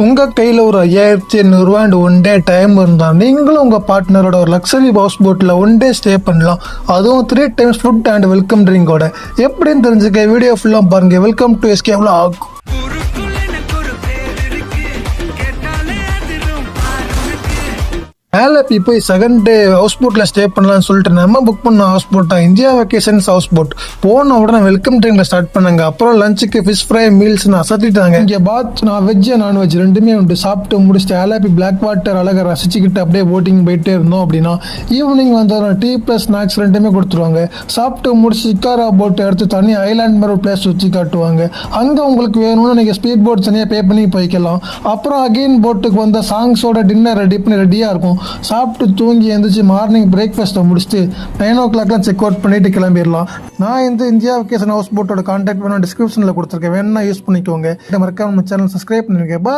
உங்கள் கையில் ஒரு ஐயாயிரத்தி எண்ணூறுரூவா அண்ட் ஒன் டே டைம் இருந்தால் நீங்களும் உங்கள் பார்ட்னரோட ஒரு லக்ஸரி ஹவுஸ் போட்டில் ஒன் டே ஸ்டே பண்ணலாம். அதுவும் three times food and welcome ட்ரிங்கோட எப்படின்னு தெரிஞ்சுக்க வீடியோ ஃபுல்லாக பாருங்கள் வெல்கம் டு எஸ்கே எவ்வளோ ஆகும் மேலே போய் செகண்ட் டே ஹவுஸ் போட்டில் ஸ்டே பண்ணலாம்னு சொல்லிட்டு நம்ம புக் பண்ண ஹவுஸ் போட்டா இந்தியா வெக்கேஷன்ஸ் ஹவுஸ் போட் போன உடனே வெல்கம் ட்ரிங்கில் ஸ்டார்ட் பண்ணாங்க. அப்புறம் லஞ்சுக்கு ஃபிஷ் ஃப்ரை மீல்ஸ்னு அசத்திட்டாங்க. இங்கே பாத் நான் வெஜ் நான்வெஜ் ரெண்டுமே உண்டு. சாப்பிட்டு முடிச்சுட்டு ஆலாப்பி பிளாக் வாட்டர் அழகாக ரசிச்சுக்கிட்டு அப்படியே போட்டிங் போயிட்டே இருந்தோம் அப்படின்னா ஈவினிங் வந்து டீ ப்ளஸ் ஸ்நாக்ஸ் ரெண்டுமே கொடுத்துருவாங்க. சாப்பிட்டு முடிச்சு சிக்காரா போட்டு எடுத்து தனி ஐலாண்ட் மாதிரி ஒரு பிளேஸ் சுற்றி காட்டுவாங்க. அங்கே உங்களுக்கு வேணும்னு நீங்கள் ஸ்பீட் போட் தனியாக பே பண்ணி போய்க்கலாம். அப்புறம் அகெயின் போட்டுக்கு வந்த சாங்ஸோட டின்னர் ரெடி பண்ணி ரெடியாக இருக்கும். சாப்பிட்டு தூங்கி எழுந்திரிச்சு மார்னிங் பிரேக்ஃபாஸ்ட்டை முடிச்சுட்டு நைன் ஓ கிளாக்லாம் செக் அவுட் பண்ணிட்டு கிளம்பிடலாம். நான் இந்த இந்தியா வெக்கேஷன் ஹவுஸ் போட்டோட கான்டாக்ட் வேணும் டிஸ்கிரிப்ஷனில் கொடுத்துருக்கேன். வேணும்னா யூஸ் பண்ணிக்கோங்க. மறக்காம நம்ம சேனல் சப்ஸ்கிரைப் பண்ணிருக்கேன் பா